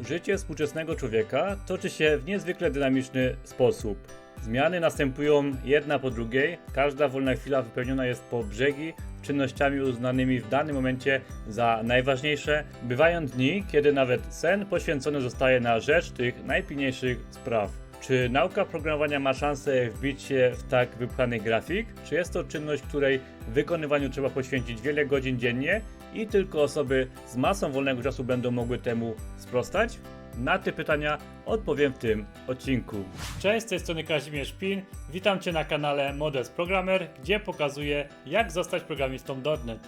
Życie współczesnego człowieka toczy się w niezwykle dynamiczny sposób. Zmiany następują jedna po drugiej, każda wolna chwila wypełniona jest po brzegi czynnościami uznanymi w danym momencie za najważniejsze. Bywają dni, kiedy nawet sen poświęcony zostaje na rzecz tych najpilniejszych spraw. Czy nauka programowania ma szansę wbić się w tak wypchany grafik? Czy jest to czynność, której wykonywaniu trzeba poświęcić wiele godzin dziennie i tylko osoby z masą wolnego czasu będą mogły temu sprostać? Na te pytania odpowiem w tym odcinku. Cześć, z tej strony Kazimierz Pin. Witam Cię na kanale Modest Programmer, gdzie pokazuję jak zostać programistą .NET.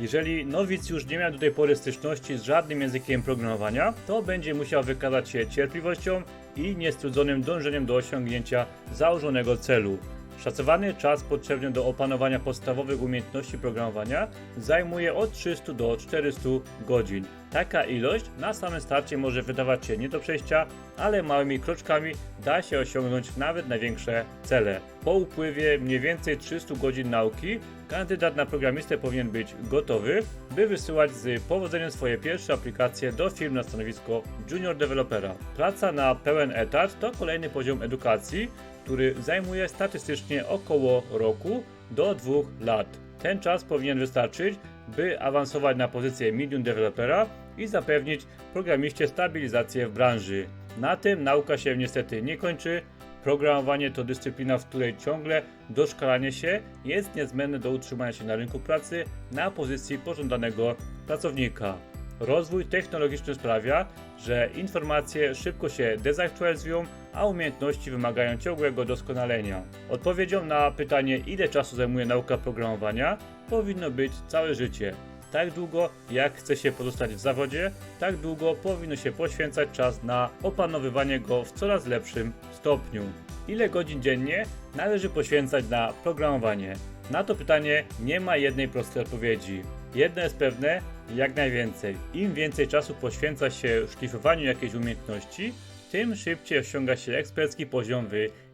Jeżeli nowicjusz nie miał do tej pory styczności z żadnym językiem programowania, to będzie musiał wykazać się cierpliwością i niestrudzonym dążeniem do osiągnięcia założonego celu. Szacowany czas potrzebny do opanowania podstawowych umiejętności programowania zajmuje od 300 do 400 godzin. Taka ilość na samym starcie może wydawać się nie do przejścia, ale małymi kroczkami da się osiągnąć nawet największe cele. Po upływie mniej więcej 300 godzin nauki kandydat na programistę powinien być gotowy, by wysyłać z powodzeniem swoje pierwsze aplikacje do firm na stanowisko junior developera. Praca na pełen etat to kolejny poziom edukacji, który zajmuje statystycznie około roku do dwóch lat. Ten czas powinien wystarczyć, by awansować na pozycję medium developera i zapewnić programiście stabilizację w branży. Na tym nauka się niestety nie kończy. Programowanie to dyscyplina, w której ciągle doszkalanie się jest niezbędne do utrzymania się na rynku pracy na pozycji pożądanego pracownika. Rozwój technologiczny sprawia, że informacje szybko się dezaktualizują, a umiejętności wymagają ciągłego doskonalenia. Odpowiedzią na pytanie, ile czasu zajmuje nauka programowania, powinno być całe życie. Tak długo, jak chce się pozostać w zawodzie, tak długo powinno się poświęcać czas na opanowywanie go w coraz lepszym stopniu. Ile godzin dziennie należy poświęcać na programowanie? Na to pytanie nie ma jednej prostej odpowiedzi. Jedno jest pewne, jak najwięcej. Im więcej czasu poświęca się szlifowaniu jakiejś umiejętności, tym szybciej osiąga się ekspercki poziom w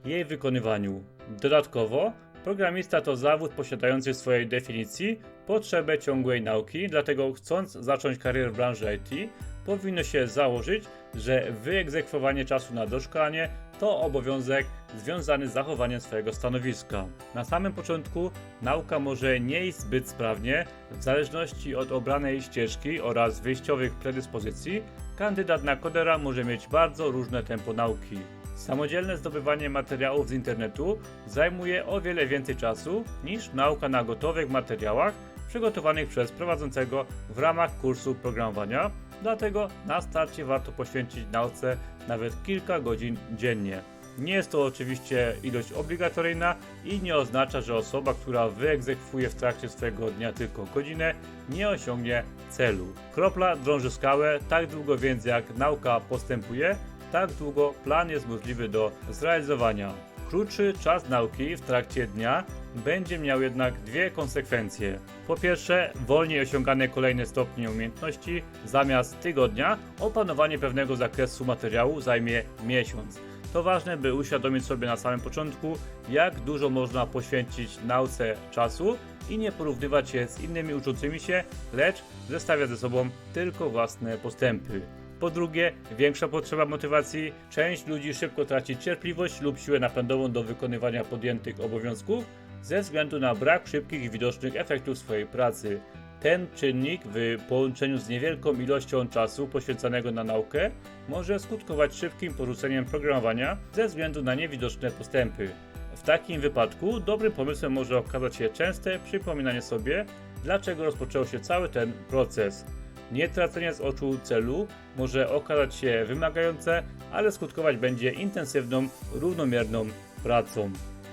jej wykonywaniu. Dodatkowo, programista to zawód posiadający w swojej definicji potrzebę ciągłej nauki, dlatego chcąc zacząć karierę w branży IT, powinno się założyć, że wyegzekwowanie czasu na doszkalanie to obowiązek związany z zachowaniem swojego stanowiska. Na samym początku nauka może nie iść zbyt sprawnie, w zależności od obranej ścieżki oraz wyjściowych predyspozycji, kandydat na kodera może mieć bardzo różne tempo nauki. Samodzielne zdobywanie materiałów z internetu zajmuje o wiele więcej czasu niż nauka na gotowych materiałach przygotowanych przez prowadzącego w ramach kursu programowania, dlatego na starcie warto poświęcić nauce nawet kilka godzin dziennie. Nie jest to oczywiście ilość obligatoryjna i nie oznacza, że osoba, która wyegzekwuje w trakcie swojego dnia tylko godzinę, nie osiągnie celu. Kropla drąży skałę, tak długo więc jak nauka postępuje, tak długo plan jest możliwy do zrealizowania. Krótszy czas nauki w trakcie dnia będzie miał jednak dwie konsekwencje. Po pierwsze, wolniej osiągane kolejne stopnie umiejętności, zamiast tygodnia opanowanie pewnego zakresu materiału zajmie miesiąc. To ważne, by uświadomić sobie na samym początku, jak dużo można poświęcić nauce czasu i nie porównywać się z innymi uczącymi się, lecz zestawiać ze sobą tylko własne postępy. Po drugie, większa potrzeba motywacji. Część ludzi szybko traci cierpliwość lub siłę napędową do wykonywania podjętych obowiązków ze względu na brak szybkich i widocznych efektów swojej pracy. Ten czynnik w połączeniu z niewielką ilością czasu poświęcanego na naukę może skutkować szybkim porzuceniem programowania ze względu na niewidoczne postępy. W takim wypadku dobrym pomysłem może okazać się częste przypominanie sobie, dlaczego rozpoczął się cały ten proces. Nie tracenie z oczu celu może okazać się wymagające, ale skutkować będzie intensywną, równomierną pracą.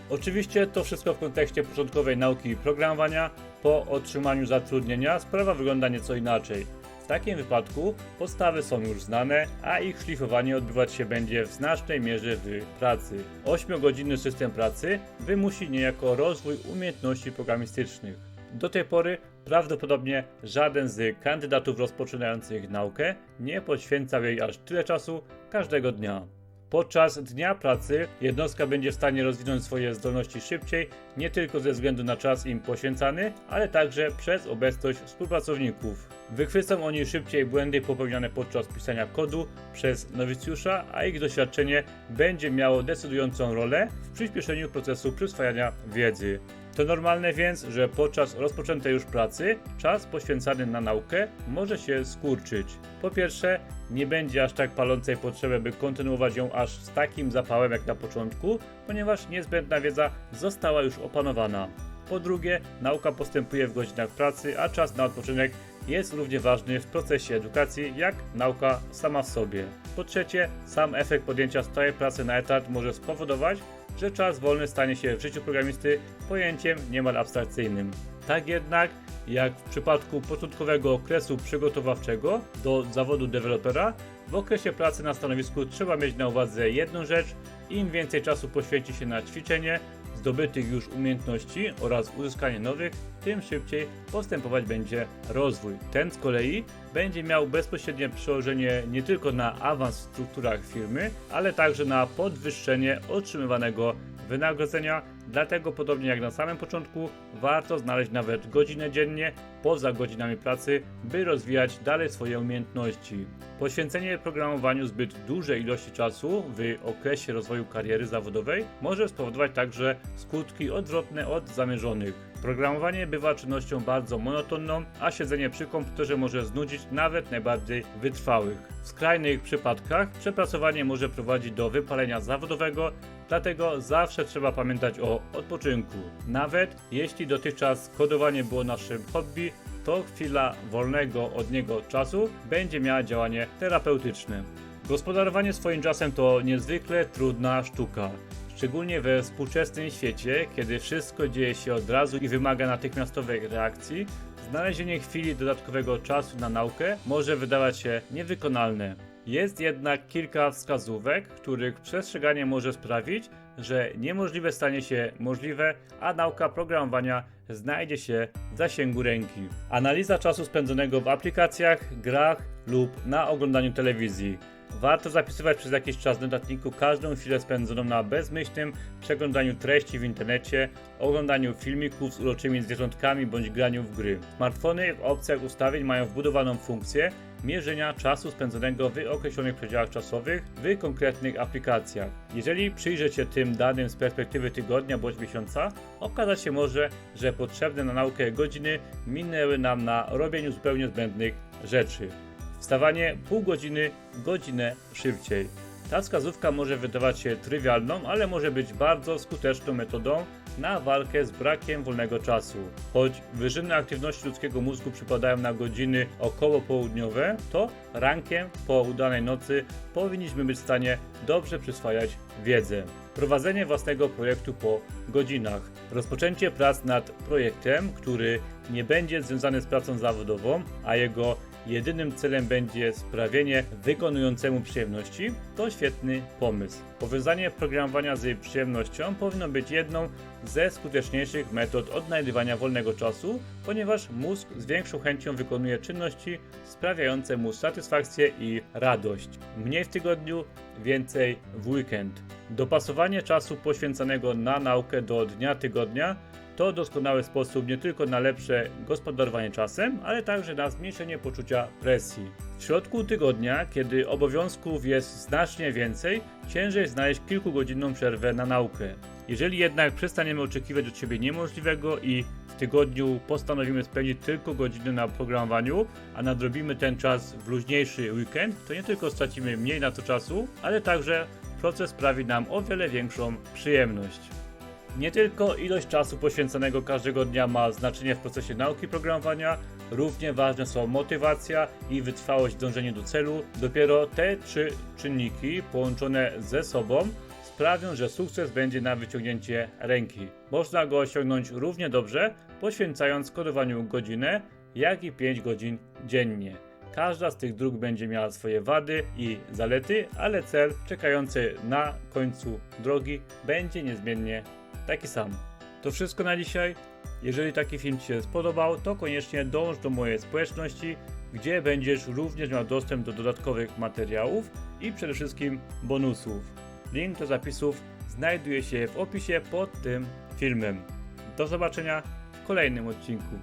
Oczywiście to wszystko w kontekście początkowej nauki programowania. Po otrzymaniu zatrudnienia sprawa wygląda nieco inaczej. W takim wypadku podstawy są już znane, a ich szlifowanie odbywać się będzie w znacznej mierze w pracy. 8-godzinny system pracy wymusi niejako rozwój umiejętności programistycznych. Do tej pory prawdopodobnie żaden z kandydatów rozpoczynających naukę nie poświęcał jej aż tyle czasu każdego dnia. Podczas dnia pracy jednostka będzie w stanie rozwinąć swoje zdolności szybciej, nie tylko ze względu na czas im poświęcany, ale także przez obecność współpracowników. Wychwycą oni szybciej błędy popełniane podczas pisania kodu przez nowicjusza, a ich doświadczenie będzie miało decydującą rolę w przyspieszeniu procesu przyswajania wiedzy. To normalne więc, że podczas rozpoczętej już pracy czas poświęcany na naukę może się skurczyć. Po pierwsze, nie będzie aż tak palącej potrzeby, by kontynuować ją aż z takim zapałem jak na początku, ponieważ niezbędna wiedza została już opanowana. Po drugie, nauka postępuje w godzinach pracy, a czas na odpoczynek jest równie ważny w procesie edukacji jak nauka sama w sobie. Po trzecie, sam efekt podjęcia stałej pracy na etat może spowodować, że czas wolny stanie się w życiu programisty pojęciem niemal abstrakcyjnym. Tak jednak, jak w przypadku początkowego okresu przygotowawczego do zawodu dewelopera, w okresie pracy na stanowisku trzeba mieć na uwadze jedną rzecz: im więcej czasu poświęci się na ćwiczenie zdobytych już umiejętności oraz uzyskanie nowych, tym szybciej postępować będzie rozwój. Ten z kolei będzie miał bezpośrednie przełożenie nie tylko na awans w strukturach firmy, ale także na podwyższenie otrzymywanego wynagrodzenia. Dlatego, podobnie jak na samym początku, warto znaleźć nawet godzinę dziennie poza godzinami pracy, by rozwijać dalej swoje umiejętności. Poświęcenie programowaniu zbyt dużej ilości czasu w okresie rozwoju kariery zawodowej może spowodować także skutki odwrotne od zamierzonych. Programowanie bywa czynnością bardzo monotonną, a siedzenie przy komputerze może znudzić nawet najbardziej wytrwałych. W skrajnych przypadkach przepracowanie może prowadzić do wypalenia zawodowego, dlatego zawsze trzeba pamiętać o odpoczynku. Nawet jeśli dotychczas kodowanie było naszym hobby, to chwila wolnego od niego czasu będzie miała działanie terapeutyczne. Gospodarowanie swoim czasem to niezwykle trudna sztuka. Szczególnie we współczesnym świecie, kiedy wszystko dzieje się od razu i wymaga natychmiastowej reakcji, znalezienie chwili dodatkowego czasu na naukę może wydawać się niewykonalne. Jest jednak kilka wskazówek, których przestrzeganie może sprawić, że niemożliwe stanie się możliwe, a nauka programowania znajdzie się w zasięgu ręki. Analiza czasu spędzonego w aplikacjach, grach lub na oglądaniu telewizji. Warto zapisywać przez jakiś czas w notatniku każdą chwilę spędzoną na bezmyślnym przeglądaniu treści w internecie, oglądaniu filmików z uroczymi zwierzątkami bądź graniu w gry. Smartfony w opcjach ustawień mają wbudowaną funkcję mierzenia czasu spędzonego w określonych przedziałach czasowych w konkretnych aplikacjach. Jeżeli przyjrzeć się tym danym z perspektywy tygodnia bądź miesiąca, okazać się może, że potrzebne na naukę godziny minęły nam na robieniu zupełnie zbędnych rzeczy. Wstawanie pół godziny, godzinę szybciej. Ta wskazówka może wydawać się trywialną, ale może być bardzo skuteczną metodą na walkę z brakiem wolnego czasu. Choć wyżyny aktywności ludzkiego mózgu przypadają na godziny około południowe, to rankiem po udanej nocy powinniśmy być w stanie dobrze przyswajać wiedzę. Prowadzenie własnego projektu po godzinach. Rozpoczęcie prac nad projektem, który nie będzie związany z pracą zawodową, a jego jedynym celem będzie sprawienie wykonującemu przyjemności, to świetny pomysł. Powiązanie programowania z przyjemnością powinno być jedną ze skuteczniejszych metod odnajdywania wolnego czasu, ponieważ mózg z większą chęcią wykonuje czynności sprawiające mu satysfakcję i radość. Mniej w tygodniu, więcej w weekend. Dopasowanie czasu poświęcanego na naukę do dnia tygodnia to doskonały sposób nie tylko na lepsze gospodarowanie czasem, ale także na zmniejszenie poczucia presji. W środku tygodnia, kiedy obowiązków jest znacznie więcej, ciężej znaleźć kilkugodzinną przerwę na naukę. Jeżeli jednak przestaniemy oczekiwać od siebie niemożliwego i w tygodniu postanowimy spędzić tylko godziny na programowaniu, a nadrobimy ten czas w luźniejszy weekend, to nie tylko stracimy mniej na to czasu, ale także proces sprawi nam o wiele większą przyjemność. Nie tylko ilość czasu poświęconego każdego dnia ma znaczenie w procesie nauki programowania, równie ważne są motywacja i wytrwałość w dążeniu do celu. Dopiero te trzy czynniki połączone ze sobą sprawią, że sukces będzie na wyciągnięcie ręki. Można go osiągnąć równie dobrze, poświęcając kodowaniu godzinę, jak i 5 godzin dziennie. Każda z tych dróg będzie miała swoje wady i zalety, ale cel czekający na końcu drogi będzie niezmiennie taki sam. To wszystko na dzisiaj. Jeżeli taki film Ci się spodobał, to koniecznie dąż do mojej społeczności, gdzie będziesz również miał dostęp do dodatkowych materiałów i przede wszystkim bonusów. Link do zapisów znajduje się w opisie pod tym filmem. Do zobaczenia w kolejnym odcinku.